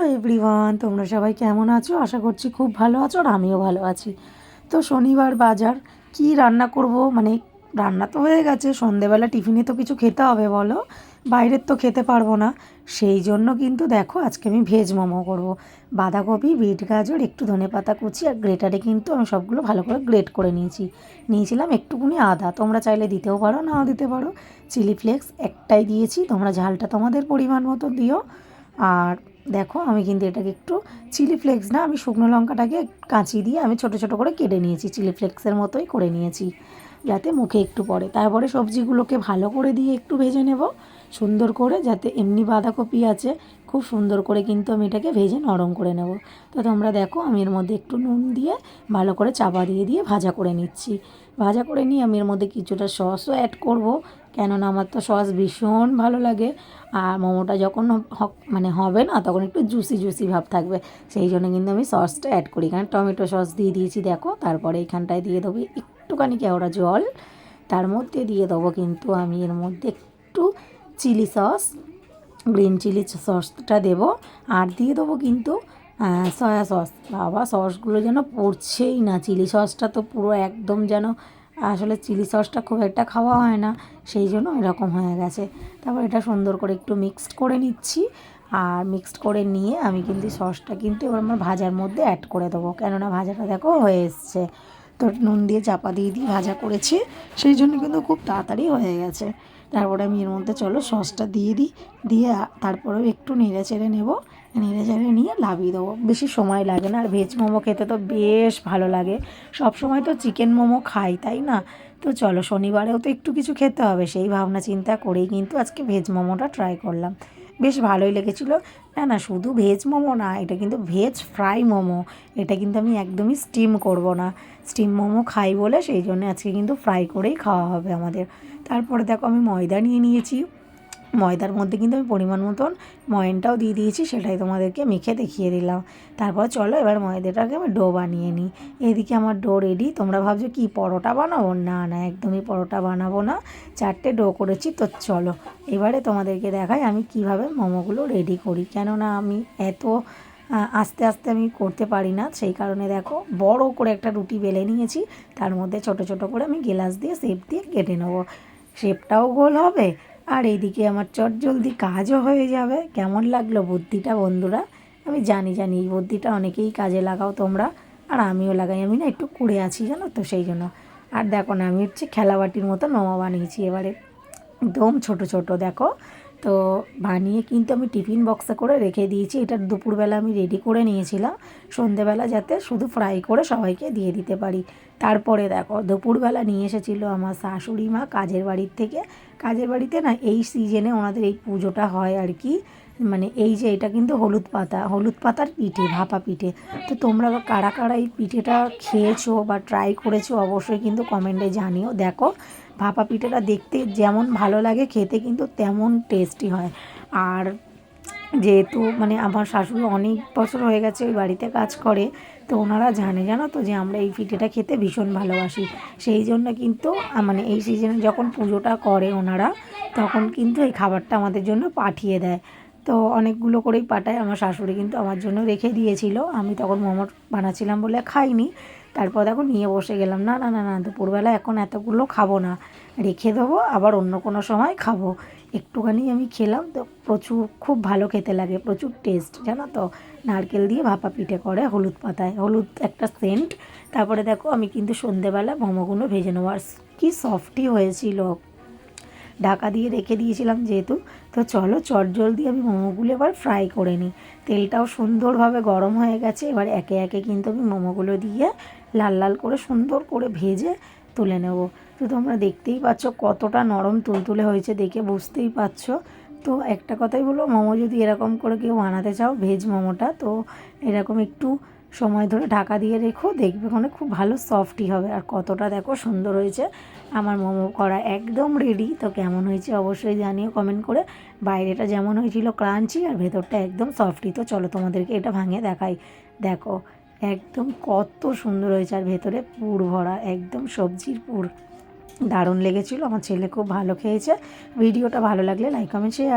Hello everyone, তোমরা সবাই কেমন আছো? আশা করছি খুব ভালো আছো আর আমিও ভালো আছি। তো শনিবার বাজার, কি রান্না করব? মানে রান্না তো হয়ে গেছে, সন্ধেবেলা টিফিনে তো কিছু খেতে হবে বলো, বাইরের তো খেতে পারব না। সেই জন্য কিন্তু দেখো, আজকে আমি ভেজ মোমো করব। বাঁধাকপি, বিট গাজর, একটু ধনে পাতা কুচি আর গ্রেটারে কিন্তু আমি সবগুলো ভালো করে গ্রেট করে নিয়েছি। নিয়েছিলাম একটুকুনি আদা, তোমরা চাইলে দিতেও পারো, নাও দিতে পারো। চিলি ফ্লেক্স একটাই দিয়েছি, তোমরা ঝালটা তোমাদের পরিমাণ মতো দিও। আর দেখো, আমি কিন্তু এটাকে একটু চিলি ফ্লেক্স না, আমি শুকনো লঙ্কাটাকে কাঁচি দিয়ে আমি ছোট ছোট করে কেটে নিয়েছি চিলি ফ্লেক্সের মতোই করে নিয়েছি, যাতে মুখে একটু পড়ে। তারপরে সবজিগুলোকে ভালো করে দিয়ে একটু ভেজে নেব, সুন্দর করে যাতে এমনি বাঁধাকপি আছে, খুব সুন্দর করে কিন্তু আমি এটাকে ভেজে নরম করে নেব। তো তোমরা দেখো, আমি এর মধ্যে একটু নুন দিয়ে ভালো করে চাপা দিয়ে দিয়ে ভাজা করে নিচ্ছি। ভাজা করে নিয়ে আমি এর মধ্যে কিছুটা সসও অ্যাড করব কেননা আমার তো সস ভীষণ ভালো লাগে। আর মোমোটা যখন মানে হবে না, তখন একটু জুসি জুসি ভাব থাকবে। সেই জন্য কিন্তু আমি সসটা অ্যাড করি। কারণ টমেটো সস দিয়ে দিয়েছি, দেখো। তারপরে এখানটায় দিয়ে দেবো একটুখানি কেওড়া জল। তার মধ্যে দিয়ে দেবো কিন্তু আমি এর মধ্যে একটু চিলি সস, গ্রিন চিলি সসটা দেবো। আর দিয়ে দেবো কিন্তু সয়া সস। বাবা, সসগুলো যেন পড়ছেই না। চিলি সসটা তো পুরো একদম যেন আসলে চিলি সসটা খুব একটা খাওয়া হয় না, সেই জন্য এরকম হয়ে গেছে। তারপর এটা সুন্দর করে একটু মিক্সড করে নিচ্ছি। আর মিক্সড করে নিয়ে আমি কিন্তু সসটা কিন্তু এবার আমার ভাজার মধ্যে অ্যাড করে দেবো। কেননা ভাজাটা দেখো হয়ে এসছে। তো নুন দিয়ে চাপা দিয়ে দিয়ে ভাজা করেছি, সেই জন্য কিন্তু খুব তাড়াতাড়ি হয়ে গেছে। তারপরে আমি এর মধ্যে, চলো সসটা দিয়ে দিই। দিয়ে তারপরেও একটু নেড়ে চেড়ে নেব। নেড়ে চেড়ে নিয়ে লাভিয়ে দেবো। বেশি সময় লাগে না। আর ভেজ মোমো খেতে তো বেশ ভালো লাগে। সব সময় তো চিকেন মোমো খাই, তাই না? তো চলো শনিবারেও তো একটু কিছু খেতে হবে। সেই ভাবনা চিন্তা করেই কিন্তু আজকে ভেজ মোমোটা ট্রাই করলাম। বেশ ভালোই লেগেছিলো। না না, শুধু ভেজ মোমো না, এটা কিন্তু ভেজ ফ্রাই মোমো। এটা কিন্তু আমি একদমই স্টিম করব না। স্টিম মোমো খাই বলে, সেই জন্য আজকে কিন্তু ফ্রাই করেই খাওয়া হবে আমাদের। তারপরে দেখো আমি ময়দা নিয়ে নিয়েছি। ময়দার মধ্যে কিন্তু আমি পরিমাণ মতন ময়নটাও দিয়ে দিয়েছি, সেটাই তোমাদেরকে মেখে দেখিয়ে দিলাম। তারপর চলো এবার ময়দাটাকে আমি ডো বানিয়ে নিই। এদিকে আমার ডো রেডি তোমরা ভাবছ কি পরোটা বানাবো? না না, একদমই পরোটা বানাবো না। চারটে ডো করেছি, তো চলো এবারে তোমাদেরকে দেখাই আমি কীভাবে মোমোগুলো রেডি করি। কেননা আমি এত আস্তে আস্তে আমি করতে পারি না, সেই কারণে দেখো বড় করে একটা রুটি বেলে নিয়েছি, তার মধ্যে ছোট ছোট করে আমি গ্লাস দিয়ে শেপ দিয়ে কেটে নেব। শেপটাও গোল হবে আর এইদিকে আমার চট জলদি কাজও হয়ে যাবে। কেমন লাগল বুদ্ধিটা বন্ধুরা? আমি জানি জানি এই বুদ্ধিটা অনেকেই কাজে লাগাও তোমরা, আর আমিও লাগাই। আমি না একটু কুড়ে আছি, জানো তো, সেই জন্য। আর দেখো না, আমি হচ্ছে খেলাবাটির মতো নোমা বানিয়েছি এবারে। একদম ছোট ছোট, দেখো। তো বানিয়ে কিন্তু আমি টিফিন বক্সে করে রেখে দিয়েছি। এটা দুপুরবেলা আমি রেডি করে নিয়েছিলাম। সন্ধেবেলা যাতে শুধু ফ্রাই করে সবাইকে দিয়ে দিতে পারি। তারপরে দেখো, দুপুরবেলা নিয়ে এসেছিল আমার শাশুড়ি মা কাজের বাড়ির থেকে। কাজের বাড়িতে না এই সিজনে ওনাদের এই পুজোটা হয় আর কি। মানে এই যে এটা কিন্তু হলুদ পাতা, হলুদ পাতার পিঠে, ভাপা পিঠে। তো তোমরা কারা কারা এই পিঠেটা খেয়েছো বা ট্রাই করেছ অবশ্যই কিন্তু কমেন্টে জানিও। দেখো ভাপা পিঠেটা দেখতে যেমন ভালো লাগে, খেতে কিন্তু তেমন টেস্টি হয়। আর যেহেতু মানে আমার শাশুড়ি অনেক বছর হয়ে গেছে ওই বাড়িতে কাজ করে, তো ওনারা জানে, জানো তো যে আমরা এই পিঠেটা খেতে ভীষণ ভালোবাসি। সেই জন্য কিন্তু মানে এই সিজনে যখন পুজোটা করে ওনারা, তখন কিন্তু এই খাবারটা আমাদের জন্য পাঠিয়ে দেয়। তো অনেকগুলো করেই পাঠায়। আমার শাশুড়ি কিন্তু আমার জন্য রেখে দিয়েছিল। আমি তখন মোমো বানাচ্ছিলাম বলে খাইনি। তারপর দেখো নিয়ে বসে গেলাম। না না না না, দুপুরবেলা এখন এতগুলো খাব না। রেখে দেবো, আবার অন্য কোনো সময় খাব। একটুখানি আমি খেলাম তো প্রচুর, খুব ভালো খেতে লাগে, প্রচুর টেস্ট জানো তো? নারকেল দিয়ে ভাপা পিঠে করে, হলুদ পাতায়। হলুদ একটা সেন্ট তারপরে দেখো আমি কিন্তু সন্ধেবেলা ভমগুলো ভেজে নেব। আর কী সফটই হয়েছিল। ঢাকা দিয়ে রেখে দিয়েছিলাম যেহেতু। তো চলো চট জলদি আমি মোমোগুলো এবার ফ্রাই করে নিই। তেলটাও সুন্দরভাবে গরম হয়ে গেছে, এবার একে একে কিন্তু আমি মোমোগুলো দিয়ে লাল লাল করে সুন্দর করে ভেজে তুলে নেব। তো তোমরা দেখতেই পাচ্ছ কতটা নরম তুলতুলে হয়েছে দেখে বুঝতেই পারছ তো একটা কথাই বলো মোমো যদি এরকম করে কেউ বানাতে চাও, ভেজ মোমোটা, তো এরকম একটু সময় ধরে ঢাকা দিয়ে রেখো, দেখবে ওখানে খুব ভালো সফটই হবে। আর কতটা দেখো সুন্দর হয়েছে। আমার মোমো করা একদম রেডি তো কেমন হয়েছে অবশ্যই জানিও কমেন্ট করে। বাইরেটা যেমন হয়েছিল ক্রাঞ্চি আর ভেতরটা একদম সফটই তো চলো তোমাদেরকে এটা ভাঙে দেখাই। দেখো, একদম কত সুন্দর হয়েছে। আর ভেতরে পুর ভরা, একদম সবজির পুর। দারুণ লেগেছিলো। আমার ছেলে খুব ভালো খেয়েছে। ভিডিওটা ভালো লাগলে লাইক কমেন্ট শেয়ার